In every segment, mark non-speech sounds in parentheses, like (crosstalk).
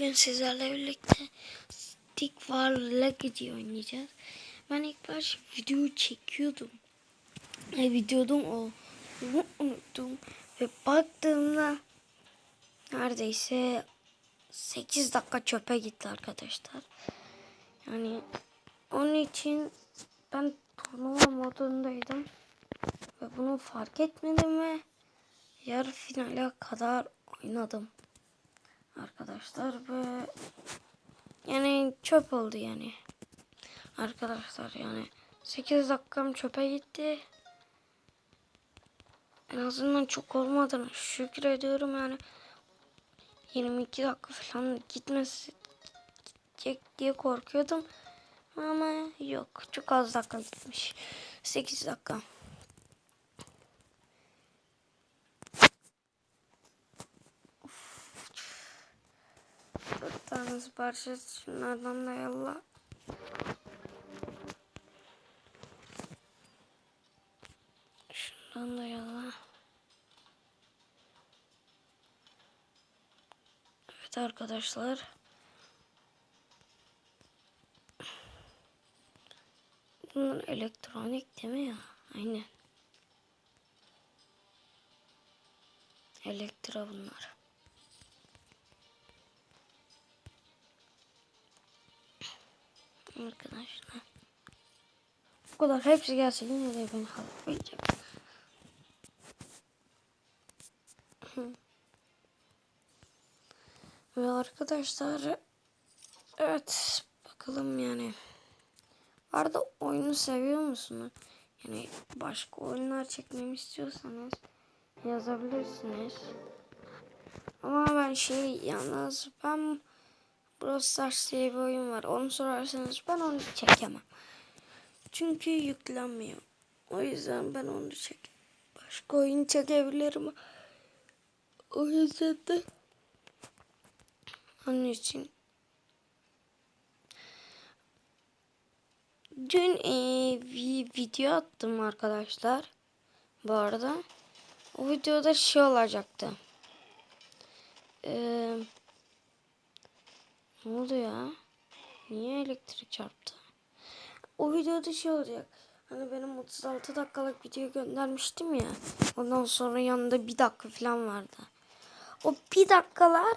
Bugün sizlerle birlikte Stick War Legacy oynayacağız. Ben ilk baş video çekiyordum. E, videodum o. Unuttum. Ve baktığımda neredeyse 8 dakika çöpe gitti arkadaşlar. Yani onun için ben turnuva modundaydım. Ve bunu fark etmedim ve yarı finale kadar oynadım arkadaşlar ve yani çöp oldu yani. Arkadaşlar yani 8 dakikam çöpe gitti. En azından çok olmadığını şükür ediyorum yani. 22 dakika falan gitmesi gidecek diye korkuyordum. Ama yok çok az dakika gitmiş. 8 dakika Tane parça şunlardan da yolla. Şundan da yolla. Evet arkadaşlar. Bunlar elektronik değil mi ya? Aynen. Elektra bunlar. Arkadaşlar. Bu kadar hepsi gelse yine de ben halletmeyeceğim. Ve arkadaşlar evet bakalım yani. Arada oyunu seviyor musunuz? Yani başka oyunlar çekmemi istiyorsanız yazabilirsiniz. Ama ben şey yalnız ben Brawl Stars diye bir oyun var. Onu sorarsanız ben onu çekemem. Çünkü yüklenmiyor. O yüzden ben onu çek. Başka oyun çekebilirim. O yüzden de onun için dün e, bir video attım arkadaşlar. Bu arada o videoda şey olacaktı. Eee ne oldu ya? Niye elektrik çarptı? O videoda şey olacak. Hani benim 36 dakikalık video göndermiştim ya. Ondan sonra yanında bir dakika falan vardı. O bir dakikalar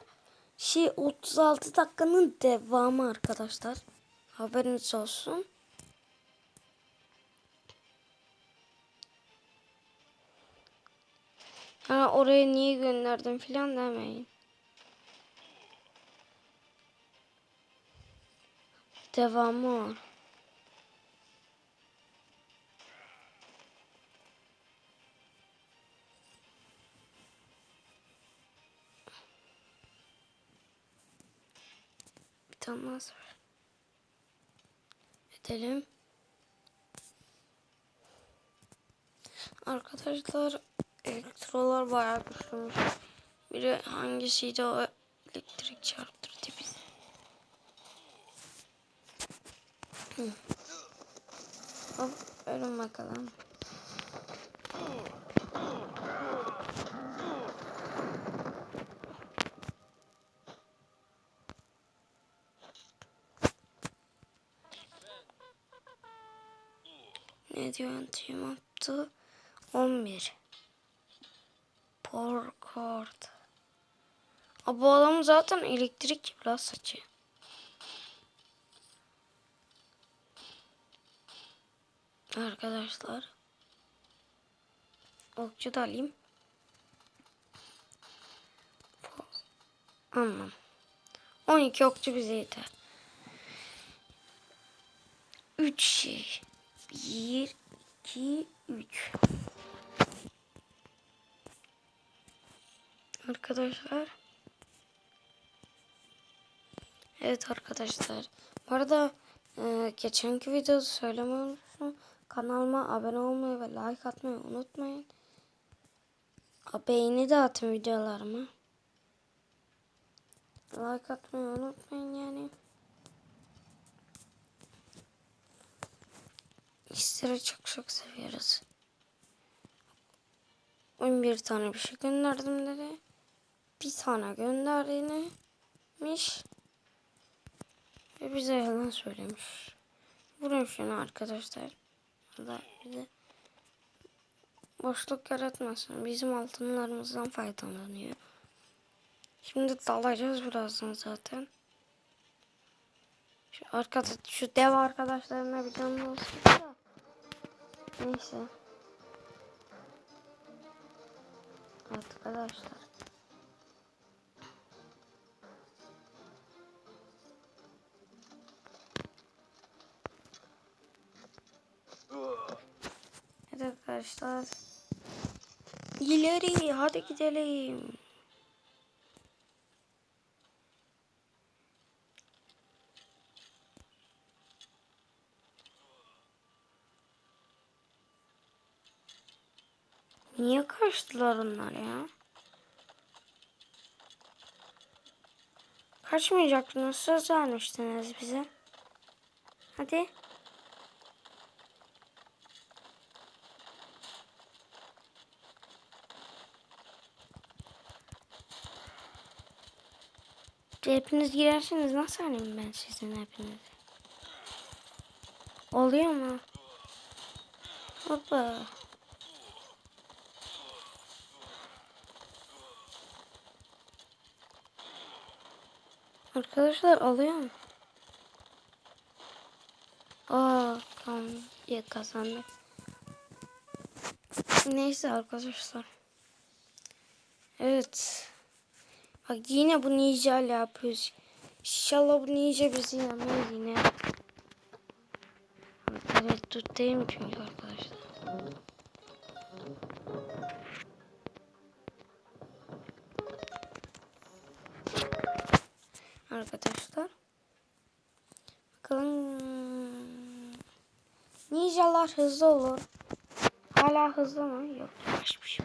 şey 36 dakikanın devamı arkadaşlar. Haberiniz olsun. Yani oraya niye gönderdim falan demeyin. Devamı var. Bir tane daha var. Edelim. Arkadaşlar elektrolar bayağı güçlüymüş. Biri hangisiydi o elektrik çarptırdı bizi. Hı. Hop ölün bakalım. Ne diyor team attı? 11. Porkort. Aa, bu adam zaten elektrik gibi la saçı. Arkadaşlar. Okçu da alayım. Anlam. 12 okçu bize yeter. 3 şey. 1, 2, 3. Arkadaşlar. Evet arkadaşlar. Bu arada e, geçenki videoda söylemeyi unuttum. Kanalıma abone olmayı ve like atmayı unutmayın. Beğeni de atın videolarıma. Like atmayı unutmayın yani. İşleri çok çok seviyoruz. 11 tane bir şey gönderdim dedi. Bir tane gönderdiğini miş. Ve bize yalan söylemiş. Vurun şunu arkadaşlar. Da bize boşluk yaratmasın. Bizim altınlarımızdan faydalanıyor. Şimdi dalacağız birazdan zaten. Şu arkada şu dev arkadaşlarına bir canlı olsun da. Neyse. Arkadaşlar. Arkadaşlar. İleri hadi gidelim. Niye kaçtılar onlar ya? Kaçmayacaktınız. Söz vermiştiniz bize. Hadi. Hepiniz girerseniz nasıl alayım ben sizin hepinizi? Oluyor mu? Hoppa. Arkadaşlar alıyor mu? Aa tamam ya kazandık. Neyse arkadaşlar. Evet. Bak yine bu ninja ile yapıyoruz. İnşallah bu ninja bizi yener yine. Evet tut değil mi çünkü arkadaşlar. Arkadaşlar. Bakalım. Ninjalar hızlı olur. Hala hızlı mı? Yok yavaşmış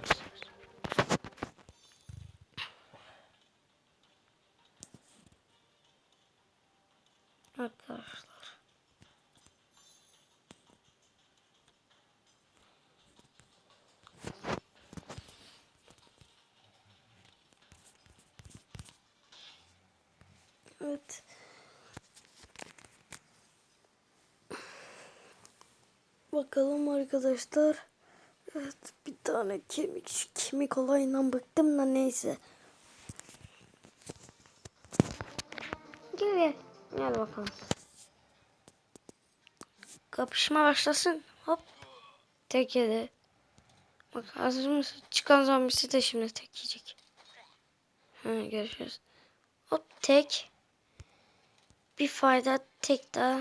Evet. Bakalım arkadaşlar. Evet bir tane kemik şu kemik olayından bıktım da neyse. Gel gel. Gel bakalım. Kapışma başlasın. Hop. Tek yedi. Bak hazır mısın? Çıkan zombisi de şimdi tek yiyecek. Ha, görüşürüz. Hop tek. Bir fayda tek daha.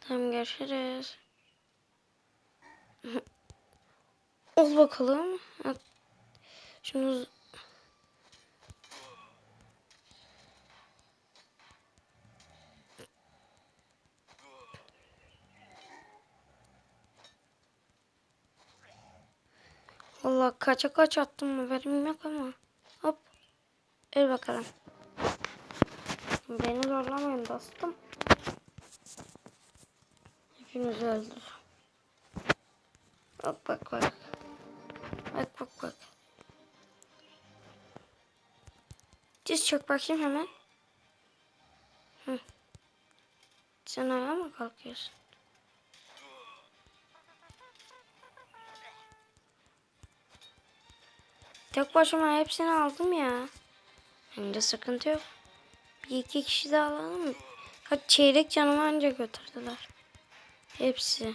Tamam görüşürüz. Ol bakalım. Şunu Valla kaça kaç attım haberim yok ama. Hop. El bakalım. Beni zorlamayın dostum. Hepinizi öldür. Bak bak bak. Bak bak bak. Diz çök bakayım hemen. Hı. Sen ayağa mı kalkıyorsun? Tek başıma hepsini aldım ya. Hem de sıkıntı yok. Bir iki kişi daha alalım. Kaç çeyrek canımı anca götürdüler. Hepsi.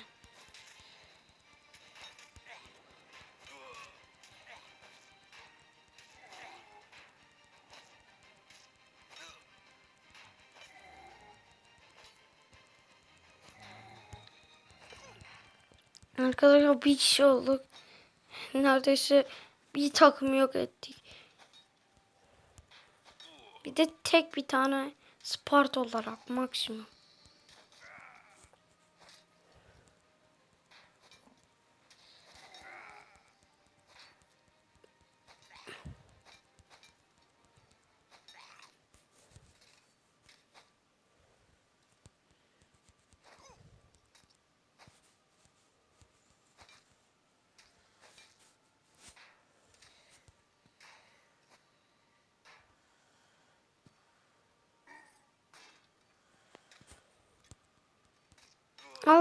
Arkadaşlar bir kişi olduk. Neredeyse bir takım yok ettik. De tek bir tane Spart olarak maksimum.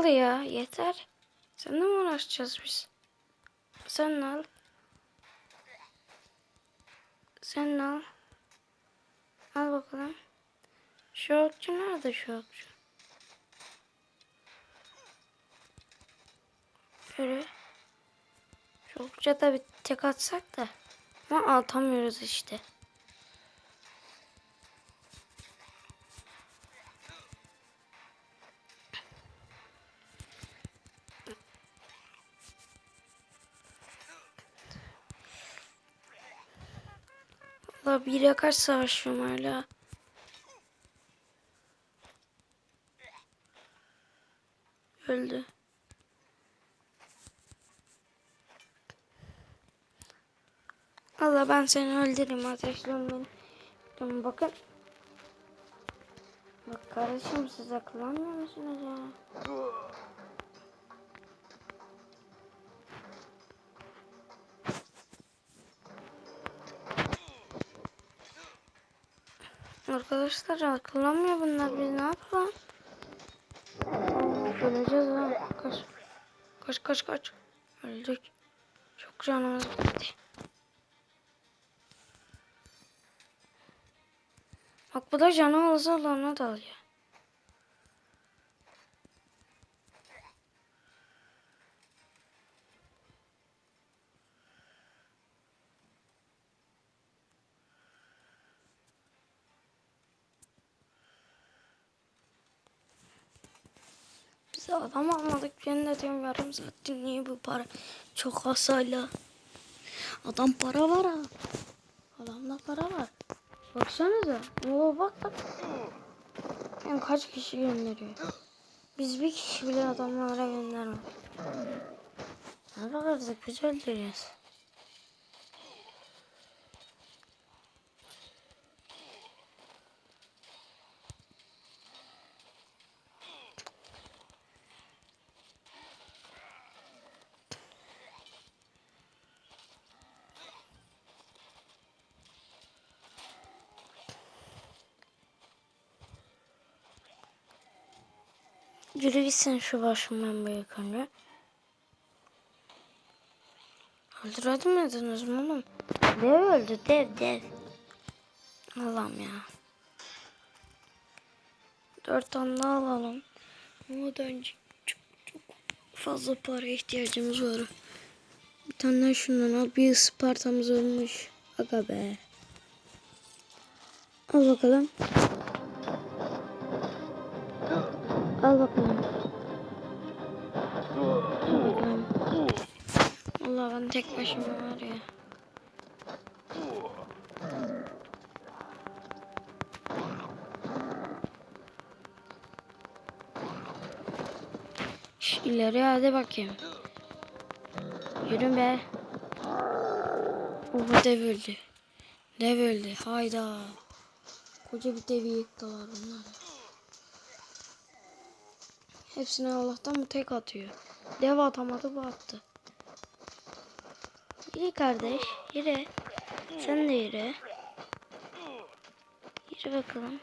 Ya yeter. Seninle mi uğraşacağız biz? Sen al. Sen al. Al bakalım. Şu okçu nerede şu okçu? Şöyle. Okçuya da bir tek atsak da. Ama atamıyoruz işte. Bire kaç savaşıyorum hala. Öldü. Allah ben seni öldüreyim ateşliyorum beni. Tamam bakın. Bak kardeşim siz akıllanmıyor musunuz ya? Arkadaşlar akıllanmıyor bunlar biz ne yapalım? Öleceğiz ha. Kaç. Kaç kaç kaç. Öldük. Çok canımız gitti. Bak bu da canı olsa ona dalıyor. Biz adam almadık. Ben de diyorum yarım saattir niye bu para çok az hala. Adam para var ha. Adamda para var. Baksanıza. Oo bak bak. Yani kaç kişi gönderiyor. Biz bir kişi bile adamlara göndermedik. Ne bakardık biz öldürüyoruz. Yürü gitsin şu başımdan büyük önce. Öldüremediniz mi oğlum? Dev öldü dev dev. Allah'ım ya. Dört tane alalım. Ama önce çok çok fazla para ihtiyacımız var. Bir tane şundan al. Bir Ispartamız olmuş. Aga be. Al bakalım. Al bakalım. Al bakalım. Allah ben tek başıma var ya. Şş, ileri hadi bakayım. Yürü be. Oha dev öldü. Dev öldü. Hayda. Koca bir devi yıktılar bunlar. Hepsine Allah'tan bu tek atıyor. Dev atamadı bu attı. Yürü kardeş. Yürü. Sen de yürü. Yürü bakalım.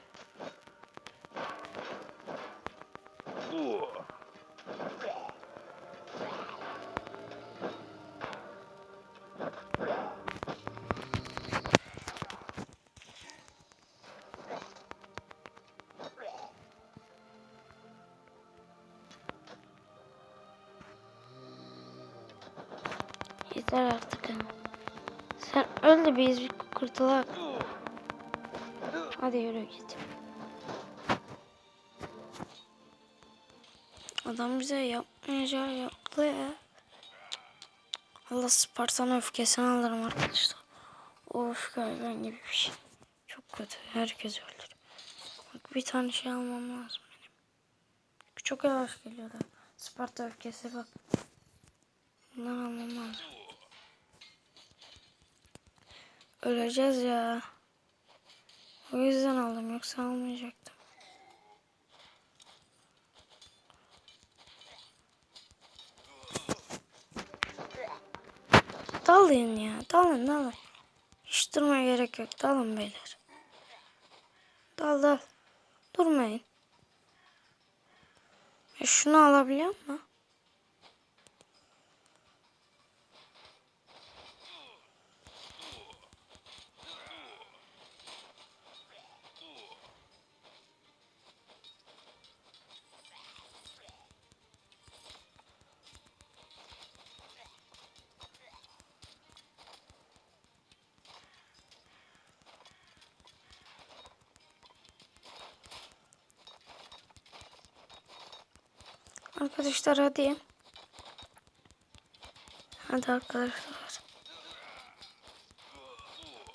Biz bir kurtulak. Hadi yürü git. Adam bize yapmayacağı yaptı ya. Allah Spartan öfkesini alırım arkadaşlar. O öfke hayvan gibi bir şey. Çok kötü. Herkes öldür. Bak bir tane şey almam lazım benim. Çok yavaş geliyor da. Sparta öfkesi bak. Bundan almam lazım. Öleceğiz ya. O yüzden aldım yoksa almayacaktım. Dalın ya. Dalın dalın. Hiç durmaya gerek yok. Dalın beyler. Dal dal. Durmayın. E, Şunu alabiliyor mu? Arkadaşlar hadi. Hadi arkadaşlar.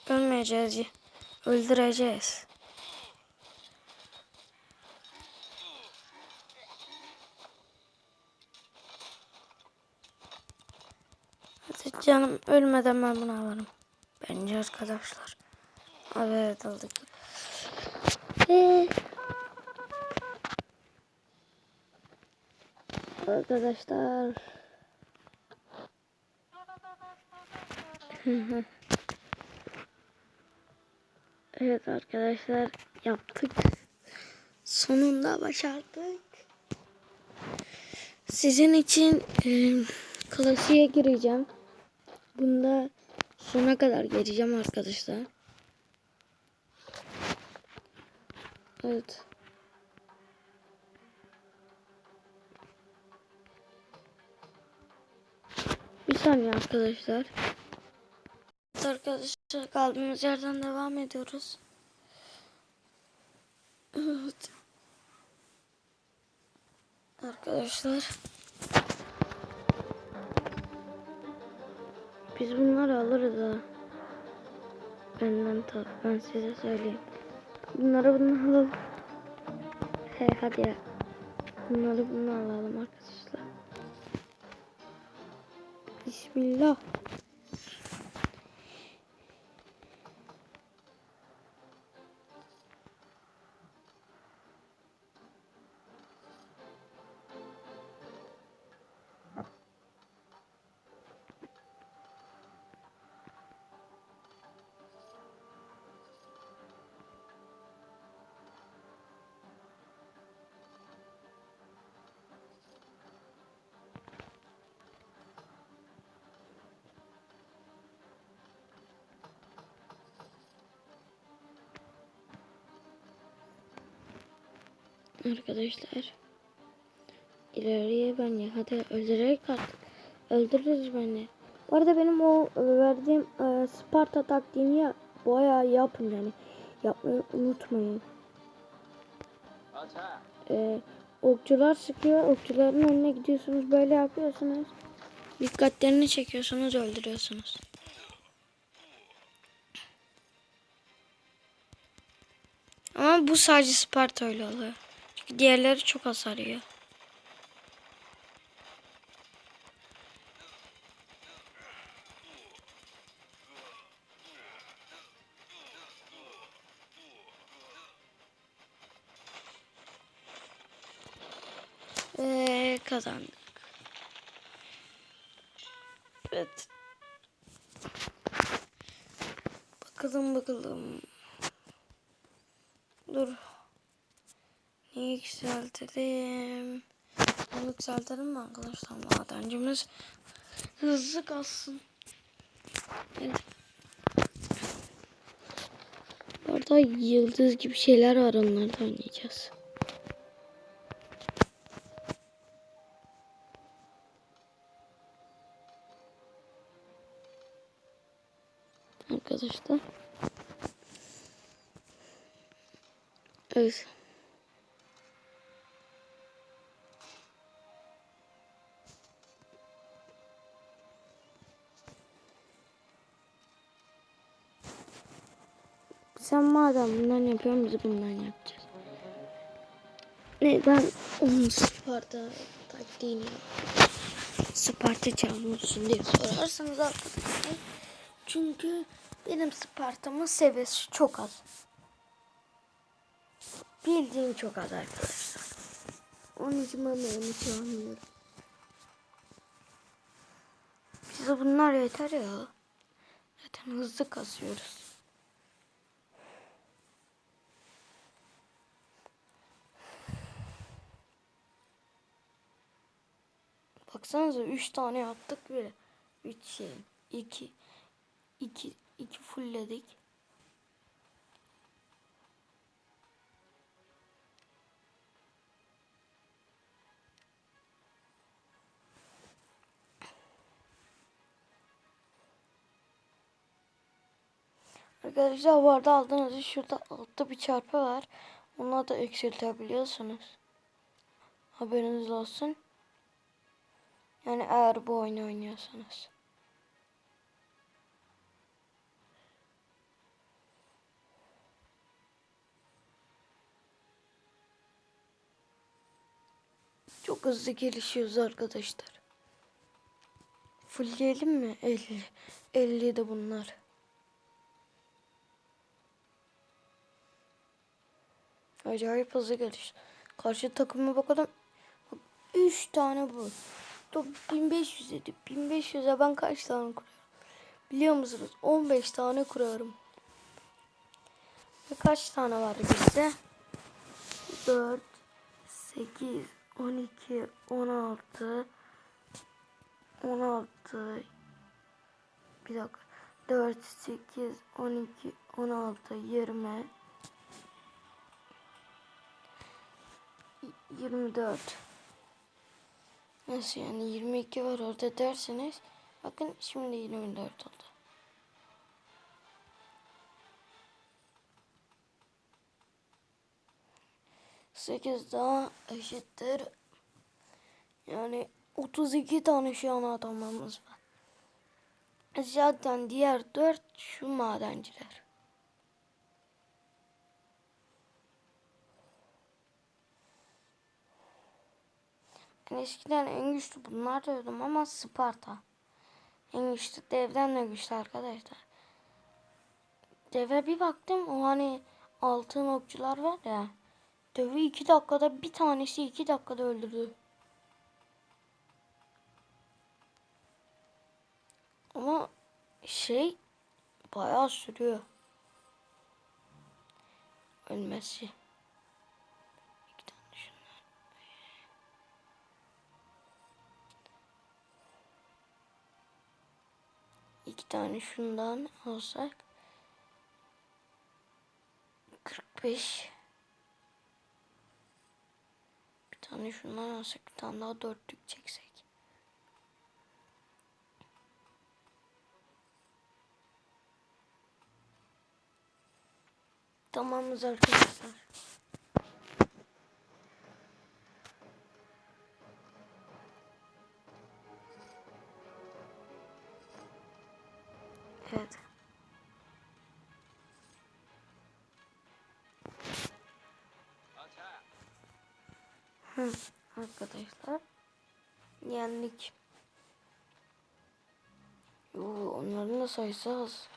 Ölmeyeceğiz. Öldüreceğiz. Hadi canım ölmeden ben bunu alırım. Bence arkadaşlar. Evet aldık. Ee, arkadaşlar. (laughs) evet arkadaşlar yaptık. Sonunda başardık. Sizin için e, klasiğe gireceğim. Bunda sona kadar geleceğim arkadaşlar. Evet. Saniye arkadaşlar. Arkadaşlar kaldığımız yerden devam ediyoruz. Evet. Arkadaşlar. Biz bunları alırız ha. Benden tabi ben size söyleyeyim. Bunları bunu alalım. He hadi ya. Bunları bunu alalım arkadaşlar. Bismillah. Arkadaşlar. İleriye ben ya. Hadi öldürerek artık. Öldürürüz beni. Bu arada benim o e, verdiğim e, Sparta taktiğini ya, bayağı yapın yani. Yapmayı unutmayın. E, okçular sıkıyor. Okçuların önüne gidiyorsunuz. Böyle yapıyorsunuz. Dikkatlerini çekiyorsunuz. Öldürüyorsunuz. Ama bu sadece Sparta öyle oluyor. Diğerleri çok hasar yiyor. Ve kazandık. Evet. Bakalım bakalım. Dur. Yükseltelim? Yükseltelim mi arkadaşlar? Madencimiz hızlı kalsın. Evet. Orada yıldız gibi şeyler var onları da oynayacağız. Arkadaşlar. Evet. Sen madem bundan yapıyorsun biz bundan yapacağız. Ne ben onun Sparta taktiğini. Sparta çalmışsın diye sorarsanız arkadaşlar. Çünkü benim Sparta'mın seviyesi çok az. Bildiğim çok az arkadaşlar. Onun için ben de onu çalmıyorum. Bize bunlar yeter ya. Zaten hızlı kasıyoruz. Baksanıza 3 tane attık bile. 3 şey. 2 2 2 fullledik. Arkadaşlar bu arada aldığınızda şurada altta bir çarpı var. Onu da eksiltebiliyorsunuz. Haberiniz olsun. Yani eğer bu oyunu oynuyorsanız. Çok hızlı gelişiyoruz arkadaşlar. Fullleyelim mi? 50. 50 de bunlar. Acayip hızlı geliş. Karşı takıma bakalım. 3 tane bu. Top 1500 dedi. 1500'e ben kaç tane kurarım? Biliyor musunuz? 15 tane kurarım. Ve kaç tane var bizde? 4, 8, 12, 16, 16, bir dakika. 4, 8, 12, 16, 20, 24. Nasıl yani 22 var orada derseniz bakın şimdi 24 oldu. Sekiz daha eşittir. Yani 32 tane şu an adamımız var. Zaten diğer dört şu madenciler. Eskiden en güçlü bunlar diyordum ama Sparta. En güçlü devden de güçlü arkadaşlar. Deve bir baktım o hani altın okçular var ya. Devi iki dakikada bir tanesi iki dakikada öldürdü. Ama şey bayağı sürüyor. Ölmesi. İki tane şundan alsak 45 Bir tane şundan alsak bir tane daha dörtlük çeksek. Tamamız arkadaşlar. Arkadaşlar. Yendik. Yo, onların da sayısı az.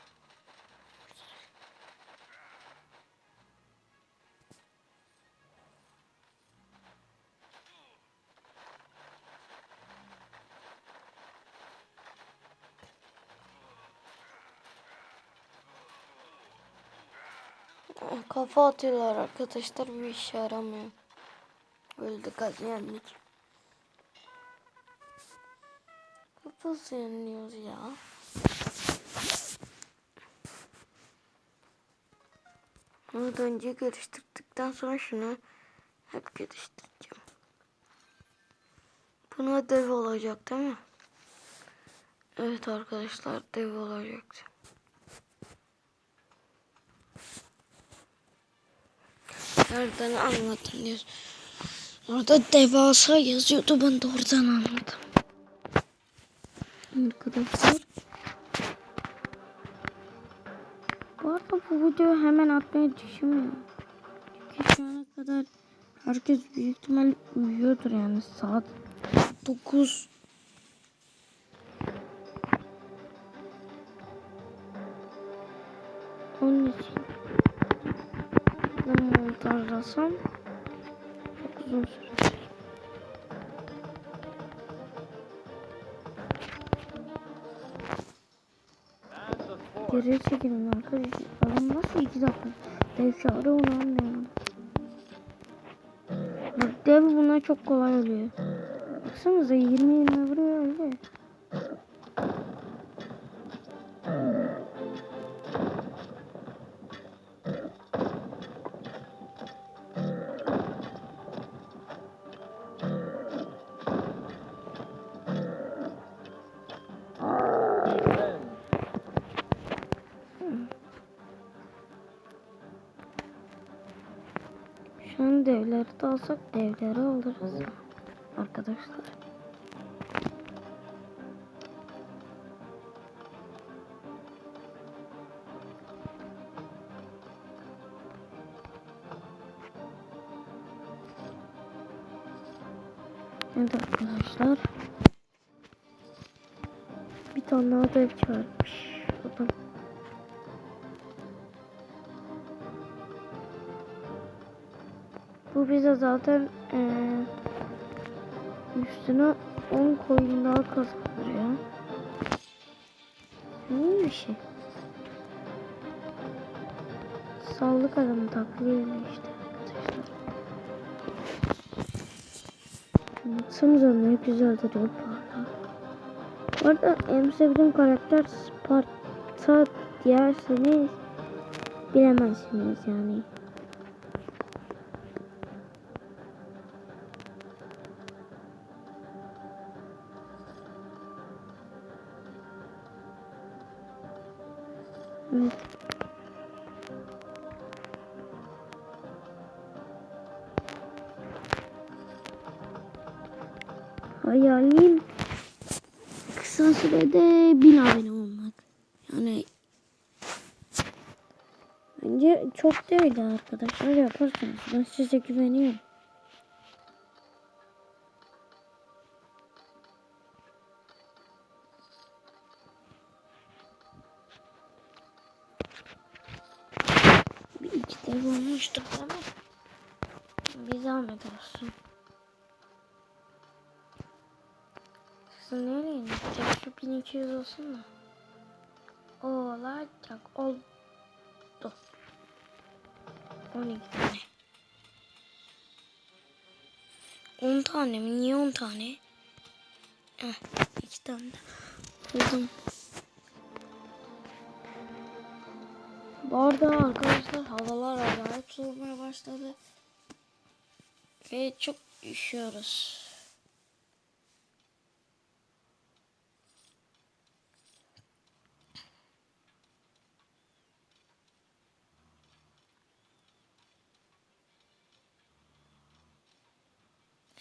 Kafa atıyorlar arkadaşlar bir işe yaramıyor. Hadi yendik. Kafası yeniliyoruz ya. Bunu da önce geliştirdikten sonra şunu hep geliştireceğim. Buna dev olacak değil mi? Evet arkadaşlar dev olacaktı. Nereden anlatılıyor? Orada devasa yazıyordu ben de oradan anladım. Arkadaşlar. Bu arada bu videoyu hemen atmayı düşünmüyorum. Çünkü şu ana kadar herkes büyük ihtimal uyuyordur yani saat 9 Onun için ben montajlasam uzun sürecek. Geri çekilin arkadaşlar. Adam nasıl iki dakika dev çağırıyor onu anlayamadım. Bak dev buna çok kolay oluyor. Baksanıza 20 20 vuruyor öyle. De alsak devleri alırız. Arkadaşlar. Evet arkadaşlar. Bir tane daha dev çağırmış. Bu bize zaten eee üstüne 10 coin daha kazandırıyor. İyi bir şey. Sallık adamı taklidi işte. Baksanıza ne güzel duruyor parla. Bu arada en sevdiğim karakter Sparta diyerseniz bilemezsiniz yani. Bence çok değil arkadaşlar yaparsınız. Ben size güveniyorum. Bir iki de bulmuştuk ama bir zahmet olsun. Kızım nereye gidecek? Şu 1200 olsun da. Olacak. Oldu. 12 tane. 10 tane mi? Niye 10 tane? Heh, 2 tane buldum. Bu arada arkadaşlar havalar acayip soğumaya başladı. Ve çok üşüyoruz.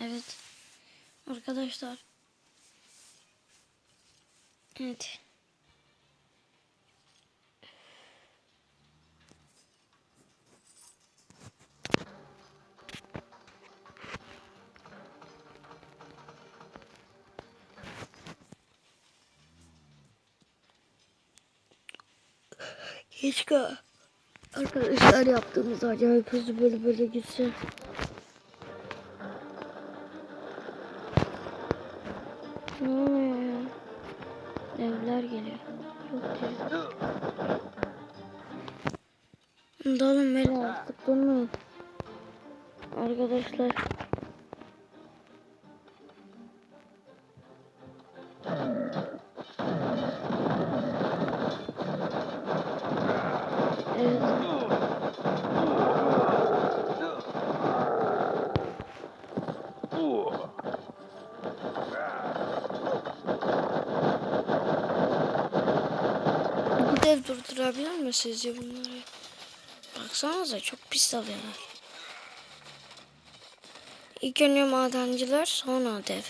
Evet. Arkadaşlar. Evet. Keşke arkadaşlar yaptığımız acayip hızlı böyle böyle gitse. Arkadaşlar. Dev durdurabilir mi sizce bunları? Baksanıza çok pis alıyorlar. İlk önce madenciler sonra dev.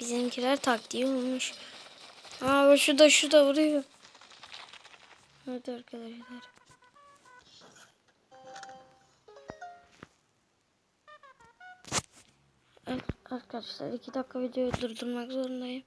Bizimkiler taktiği olmuş. Aa şu da şu da vuruyor. Hadi arkadaşlar. Evet, arkadaşlar iki dakika videoyu durdurmak zorundayım.